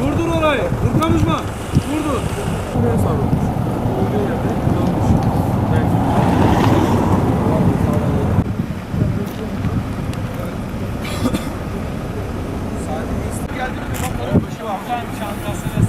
Vurdur orayı. Vurkamış mı? Vurdur. Buraya sarılmış. Olduğu yerde dönmüş. Belki. Geldi mi? Bakalım. Şu an çantası.